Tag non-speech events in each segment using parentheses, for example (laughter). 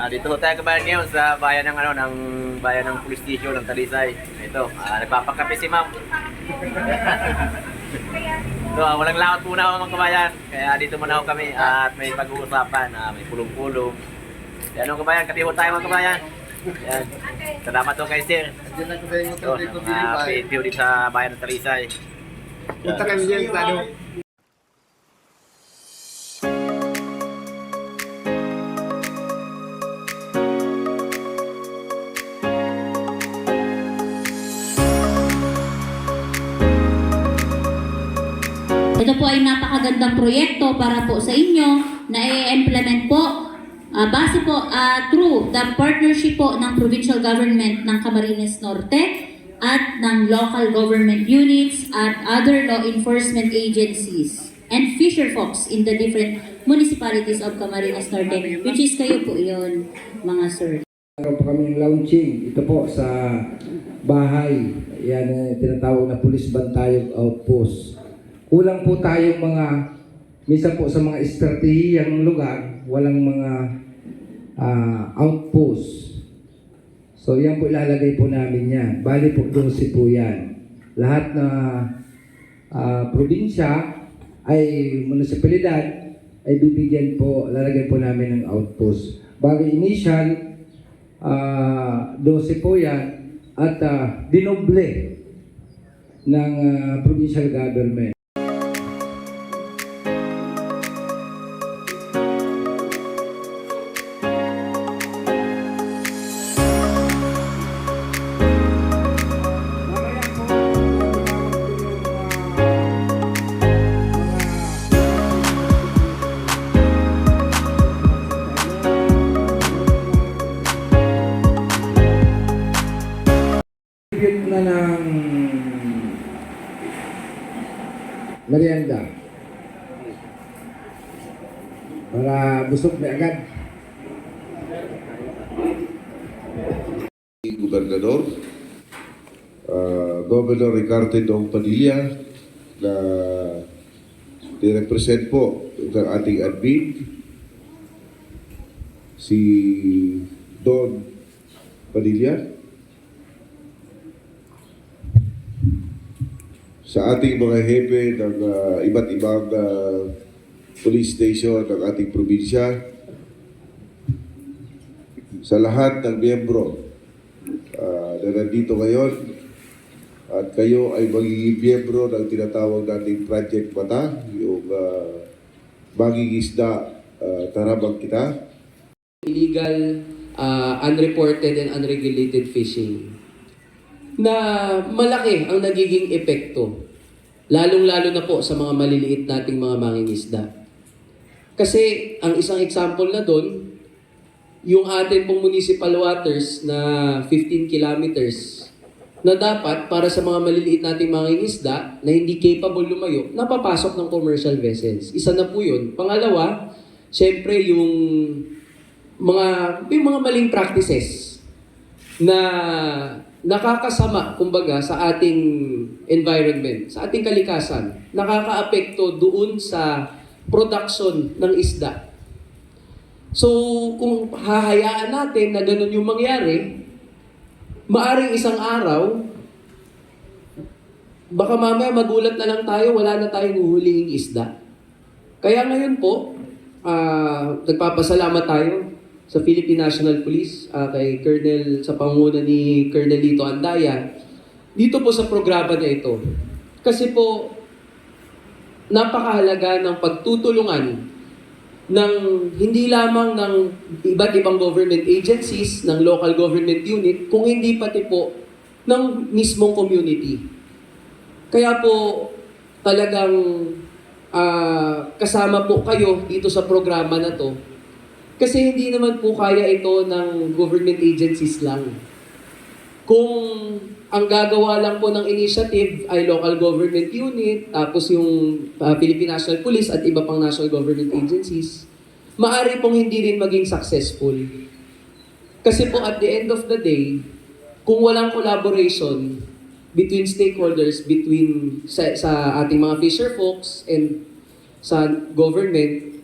Ah, dito ho tayo kabayan ngayon sa bayan ng ano ng bayan ng police station ng Talisay. Ito, ah, nagpapakape si ma'am. (laughs) so, ah, walang lakot muna ako mga kabayan. Kaya dito muna ako kami at may pag-uusapan, ah, may pulong-pulong. Yan ho kabayan, kape ho tayo mga kabayan. Yan. Salamat ho kay sir. Diyan mga Pilipay. PNPO dito sa bayan ng Talisay. Punta kami dyan sa ano. Ay napakagandang proyekto para po sa inyo na i-implement po ah, base po ah, through the partnership po ng provincial government ng Camarines Norte at ng local government units at other law enforcement agencies and fisher folks in the different municipalities of Camarines Norte which is kayo po yon mga sir. Meron po kami launching. Ito po sa bahay. Yan ang tinatawag na police bantayog outpost. Kulang po tayong mga, minsan po sa mga estratehiyang lugar, walang mga ah, outpost. So yan po ilalagay po namin yan. Bali po 12 po yan. Lahat na ah, probinsya ay munisipalidad ay bibigyan po, lalagay po namin ng outpost. Bali initial, ah 12 po yan at ah, dinoble ng ah, provincial government. Para busog na agad. Gobernador, uh, Governor Ricardo Dong Padilla, na nirepresent po ng ating admin, si Don Padilla, sa ating mga hepe ng uh, iba't ibang uh, police station ng ating probinsya, sa lahat ng miyembro ah, na nandito ngayon at kayo ay magiging miyembro ng tinatawag nating Project Mata, yung uh, mangingisda uh, tarabang kita. illegal, uh, unreported and unregulated fishing na malaki ang nagiging epekto lalong-lalo na po sa mga maliliit nating mga mangingisda. Kasi ang isang example na doon, yung atin pong municipal waters na 15 kilometers na dapat para sa mga maliliit nating mangingisda na hindi capable lumayo, napapasok ng commercial vessels. Isa na po yun. Pangalawa, syempre yung mga yung mga maling practices na nakakasama kumbaga sa ating environment, sa ating kalikasan, nakakaapekto doon sa production ng isda. So, kung hahayaan natin na ganun yung mangyari, maaring isang araw, baka mamaya magulat na lang tayo, wala na tayong huhulihing isda. Kaya ngayon po, ah, nagpapasalamat tayo sa Philippine National Police, ah, kay Colonel, sa panguna ni Colonel Lito Andaya, dito po sa programa na ito. Kasi po, napakahalaga ng pagtutulungan ng hindi lamang ng iba't ibang government agencies, ng local government unit, kung hindi pati po ng mismong community. Kaya po talagang ah, kasama po kayo dito sa programa na to kasi hindi naman po kaya ito ng government agencies lang. Kung ang gagawa lang po ng initiative ay local government unit, tapos yung uh, Philippine National Police at iba pang national government agencies, maari pong hindi rin maging successful. Kasi po at the end of the day, kung walang collaboration between stakeholders, between sa, sa ating mga fisher folks and sa government,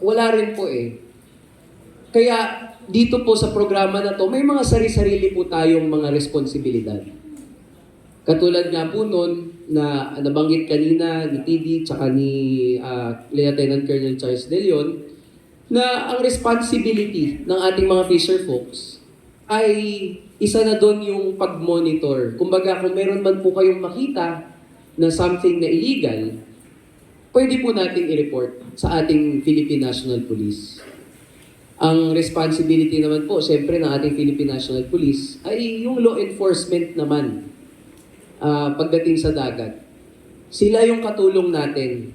wala rin po eh. Kaya dito po sa programa na to, may mga sari-sarili po tayong mga responsibilidad. Katulad nga po nun na nabanggit kanina ni TD tsaka ni ah, Lieutenant Colonel Charles De Leon na ang responsibility ng ating mga fisher folks ay isa na doon yung pag-monitor. Kumbaga kung meron man po kayong makita na something na illegal, pwede po nating i-report sa ating Philippine National Police. Ang responsibility naman po, siyempre, ng ating Philippine National Police ay yung law enforcement naman ah, pagdating sa dagat. Sila yung katulong natin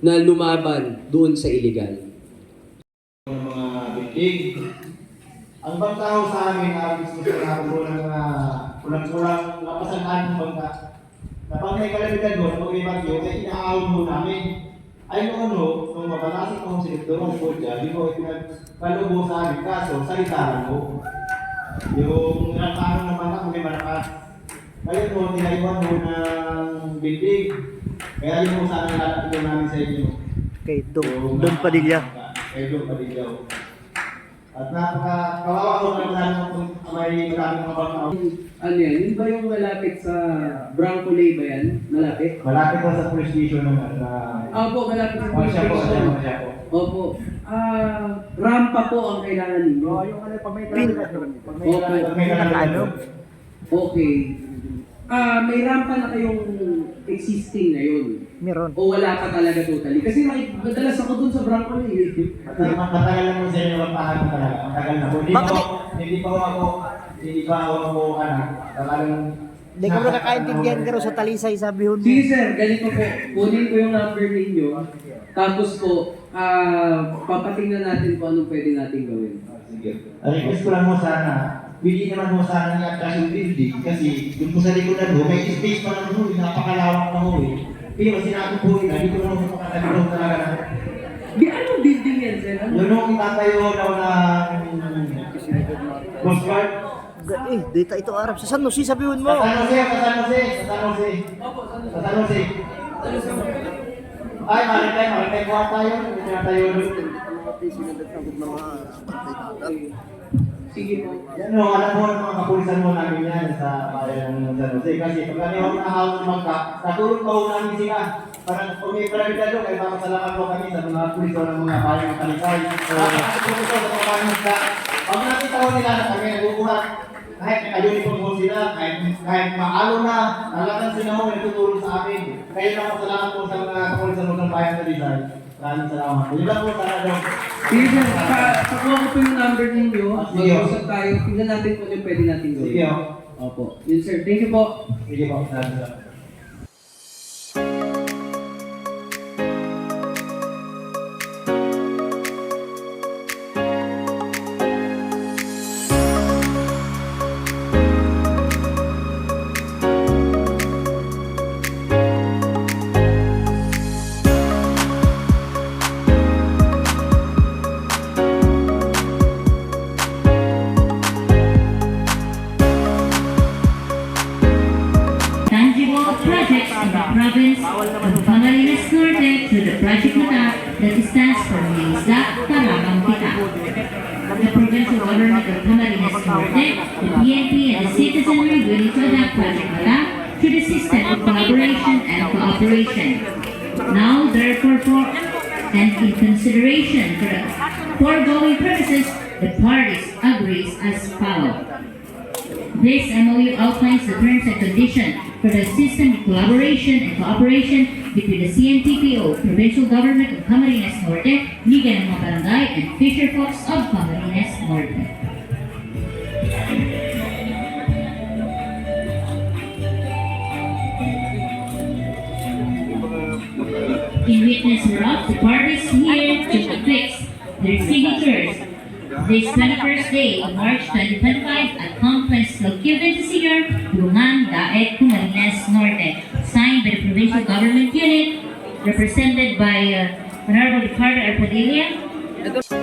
na lumaban doon sa illegal. mga bitig. Ang bangka ho sa amin, uh, gusto ko na kulang na kulang-kulang napasangan ng bangka. Kapag may kalamidad doon, pag may bagyo, ay inaahon ho namin. Ay ano, nung mapalasin ko si Dr. Ron Podja, di ko pinagkalubo sa amin, kaso salita lang ho. Yung nakano naman ako may malakas. Kaya po, tinaiwan ho ng bitig. Kaya yun ho sana lalapit namin sa inyo. Kay Don, Yung Don Padilla. Kay Don Padilla. At napaka kawawa ko na lang kung may maraming mga bangka. Ano yan? Yun ba yung malapit sa Brancole ba yan? Malapit? Malapit na sa police station naman na Opo, malapit sa Oh, siya po, siya po, siya po. Opo. Ah, rampa po ang kailangan ninyo. yung ano, pag may Pin. pag may Opo. pag may Ano? Okay. Ah, may rampa na kayong existing ngayon. Meron. O wala pa talaga totally? Kasi nakik- madalas ako dun sa Brancole eh. Matagal matagal na mo sa inyo ang pahan talaga. Matagal na. Hindi pa hindi pa ako hindi pa ako anak. Talagang Hindi ko nakakaintindihan ka rin sa talisay sabi mo. Sige sir, ganito po. Kunin ko yung number ninyo. Tapos po, ah, papatingnan natin kung anong pwede natin gawin. Sige. Ang request ko lang mo sana, pili naman mo sana niya cash yung building kasi yung po sa likodan mo, may space pa naman mo, napakalawak na mo eh. Pero sinabi po nila, dito lang mo makatagilong talaga na. Di anong building yan sir? Ano? Yun yung tatayo daw ng Coast Guard. Eh, data ito Arab. Sa San Jose sabihin mo. Sa San Jose, sa San Jose, sa San Jose. Sa San Jose. Ay, maritay, maritay ko tayo. Hindi tinatayo doon. Sige po. Yan o, alam mo, mga kapulisan mo namin yan sa bayan ng San Jose. Kasi pag yung nahawag ng bangka, natulog pa ho namin sila. Parang kung may paramita doon, ay papasalamat po kami sa mga pulis o ng mga bayan ng Talisay. So, po sa mga bayan ng. Pag nakita ko nila na kami nagbubuhat, kahit naka-uniform po sila, kahit, kahit maalo na, nalakan sila mo, natutulog sa amin. Kaya lang salamat po sa mga kapulisan mo ng bayan ng Talisay. Maraming salamat. Lang po doon. Sige pakuha ko po yung number ninyo. Ah. Mag-usap tayo. Tingnan natin kung ano yung pwede natin gawin. Sige. Opo. Yun sir, thank you po. Sige po, salamat. For Misa Tarabang The provincial government of Camarines Norte, the PNP, and the citizenry willing to adopt Project Mata through the system of collaboration and cooperation. Now, therefore, for and in consideration for the foregoing purposes, the parties agrees as follows. This MOU outlines the terms and conditions for the system of collaboration and cooperation between the CNTPO, Provincial Government of Camarines Norte, Liga ng Barangay, and Fisher Folks of Camarines Norte. In witness whereof, the parties here to affix their signatures this 21st day of March 2025 at Conference located sa Sigar, Lungan, Daet, Camarines Norte, signed by the Provincial Government Unit, represented by uh, Honorable Ricardo Arpadilla,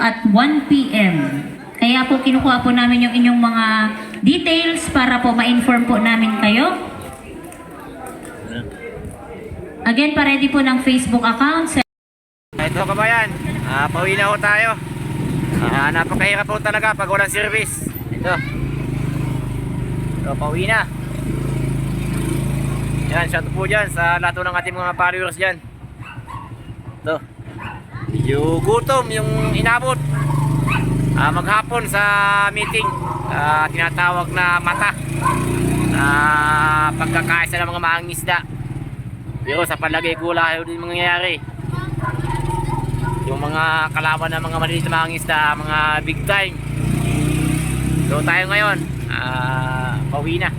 at 1 p.m. Kaya po kinukuha po namin yung inyong mga details para po ma-inform po namin kayo. Again, pa-ready po ng Facebook account. Ito kabayan, ah, pauwi na ho tayo. Ah, napakahirap po talaga pag walang service. Ito. Ito, pauwi na. Yan, shout po dyan sa lahat ng ating mga followers dyan. Ito. Yung gutom, yung inabot. Ah, maghapon sa meeting, ah, tinatawag na mata. Ah, pagkakaisa ng mga mangisda. Pero sa palagay ko wala din mangyayari yung mga kalaban ng mga maliliit na mga isda, mga big time. So tayo ngayon, ah pauwi na.